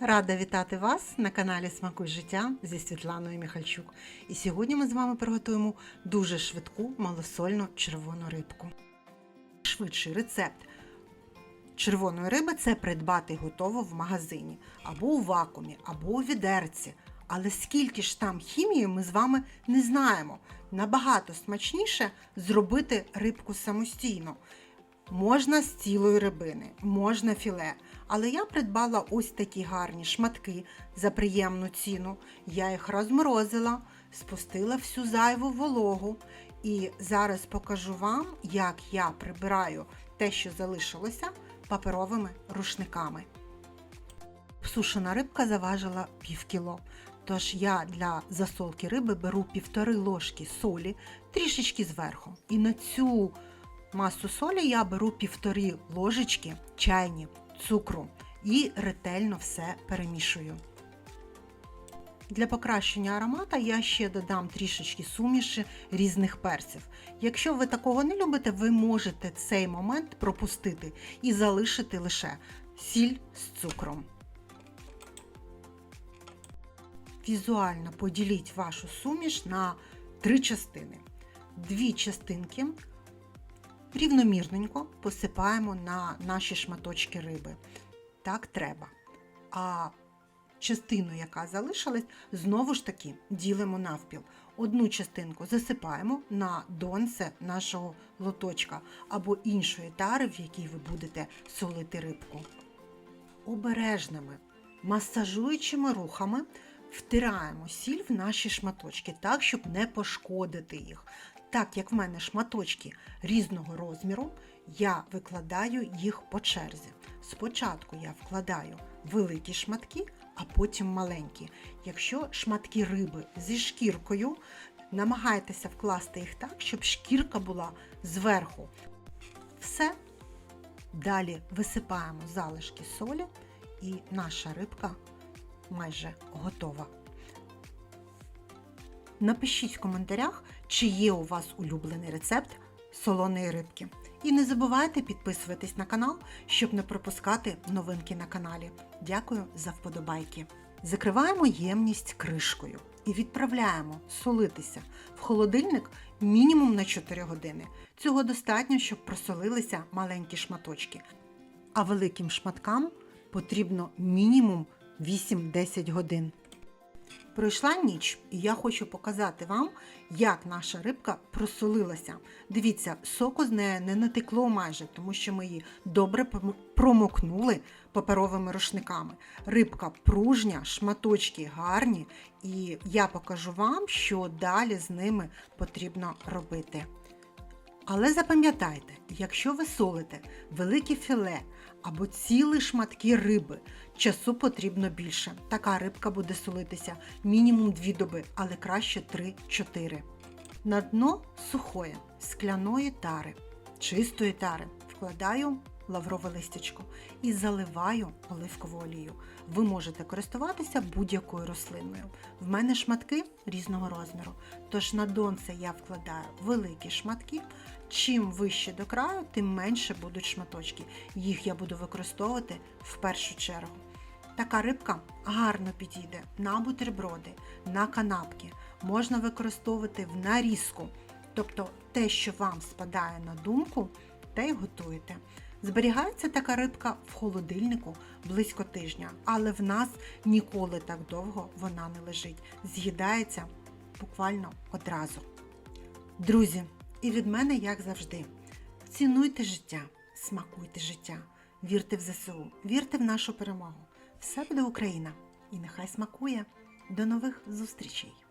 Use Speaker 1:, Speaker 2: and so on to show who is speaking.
Speaker 1: Рада вітати вас на каналі Смакуй життя зі Світланою Міхальчук. І сьогодні ми з вами приготуємо дуже швидку малосольну червону рибку. Швидший рецепт червоної риби це придбати готово в магазині, або у вакуумі, або у відерці. Але скільки ж там хімії ми з вами не знаємо. Набагато смачніше зробити рибку самостійно. Можна з цілої рибини, можна філе. Але я придбала ось такі гарні шматки за приємну ціну. Я їх розморозила, спустила всю зайву вологу. І зараз покажу вам, як я прибираю те, що залишилося, паперовими рушниками. Сушена рибка заважила пів кіло. Тож я для засолки риби беру півтори ложки солі, трішечки зверху. І на цю масу солі я беру півтори ложечки чайні цукру і ретельно все перемішую. Для покращення аромата я ще додам трішечки суміші різних перців. Якщо ви такого не любите, ви можете цей момент пропустити і залишити лише сіль з цукром. Візуально поділіть вашу суміш на три частини. Дві частинки рівномірненько посипаємо на наші шматочки риби. Так треба. А частину, яка залишилась, знову ж таки ділимо навпіл. Одну частинку засипаємо на донце нашого лоточка або іншої тари, в якій ви будете солити рибку. Обережними масажуючими рухами втираємо сіль в наші шматочки так, щоб не пошкодити їх. Так як в мене шматочки різного розміру, я викладаю їх по черзі. Спочатку я вкладаю великі шматки, а потім маленькі. Якщо шматки риби зі шкіркою, намагайтеся вкласти їх так, щоб шкірка була зверху. Все. Далі висипаємо залишки солі, і наша рибка майже готова. Напишіть в коментарях, чи є у вас улюблений рецепт солоної рибки. І не забувайте підписуватись на канал, щоб не пропускати новинки на каналі. Дякую за вподобайки. Закриваємо ємність кришкою і відправляємо солитися в холодильник мінімум на 4 години. Цього достатньо, щоб просолилися маленькі шматочки. А великим шматкам потрібно мінімум 8-10 годин. Пройшла ніч, і я хочу показати вам, як наша рибка просолилася. Дивіться, соку з неї не натекло майже, тому що ми її добре промокнули паперовими рушниками. Рибка пружня, шматочки гарні, і я покажу вам, що далі з ними потрібно робити. Але запам'ятайте, якщо ви солите велике філе або цілі шматки риби, часу потрібно більше. Така рибка буде солитися мінімум 2 доби, але краще 3-4. На дно сухої, скляної тари, чистої тари вкладаю лаврове листячко і заливаю оливкову олію. Ви можете користуватися будь-якою рослиною. В мене шматки різного розміру, тож на донце я вкладаю великі шматки. Чим вище до краю, тим менше будуть шматочки. Їх я буду використовувати в першу чергу. Така рибка гарно підійде на бутерброди, на канапки. Можна використовувати в нарізку. Тобто те, що вам спадає на думку, те й готуєте. Зберігається така рибка в холодильнику близько тижня, але в нас ніколи так довго вона не лежить. З'їдається буквально одразу. Друзі, і від мене, як завжди, цінуйте життя, смакуйте життя, вірте в ЗСУ, вірте в нашу перемогу. Все буде Україна! І нехай смакує! До нових зустрічей!